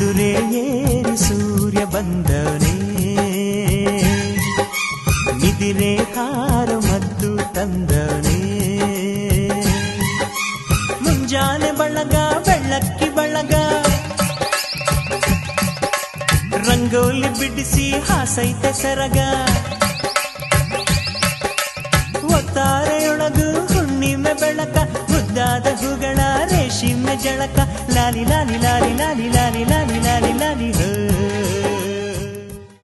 ಕುದುರೆ ಸೂರ್ಯ ಬಂದನೇ. ನಿದಿರೆ ಹಾರು ಮತ್ತು ತಂದನೇ. ಮುಂಜಾನೆ ಬಳಗ ಬೆಳ್ಳಕ್ಕಿ ಬಳಗ. ರಂಗೋಲಿ ಬಿಡಿಸಿ ಹಾಸೈತ ಸರಗ. ಒತ್ತಾರೆಯೊಳಗು ಹುಣ್ಣಿಮೆ ಬೆಳಕ, ಮುದ್ದಾದ ಹೂಗಳ ರೇಷಿಮೆ ಜಳಕ. ಲಾಲಿ ಲಾಲಿ ಲಾಲಿ ಲಾಲಿ ಲಾಲಿ